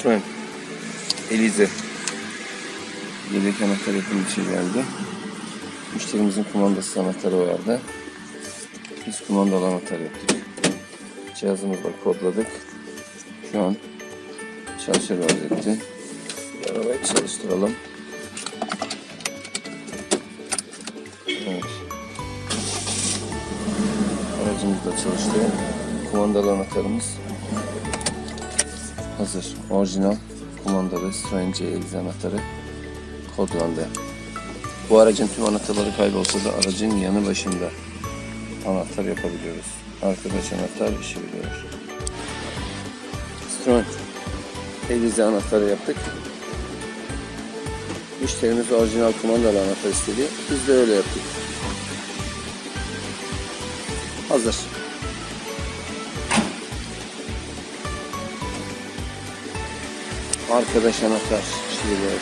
Citroen Elize yedek anahtar yapımı için geldi. Müşterimizin kumandası anahtarı vardı. Biz kumandalı anahtar yaptık. Cihazımız var kodladık. Şu an çalışır vaziyette. Arabayı çalıştıralım. Evet. Aracımız da çalıştı. Kumandalı anahtarımız hazır. Orijinal kumandalı C Elize anahtarı kodlandı. Bu aracın tüm anahtarları kaybolsa da aracın yanı başında anahtar yapabiliyoruz. Arkadaş anahtar işi biliyor. Citroen Elize anahtarı yaptık. Müşterimiz orijinal kumandalı anahtar istedi. Biz de öyle yaptık. Hazır. Arkadaş anahtar işi biliyor.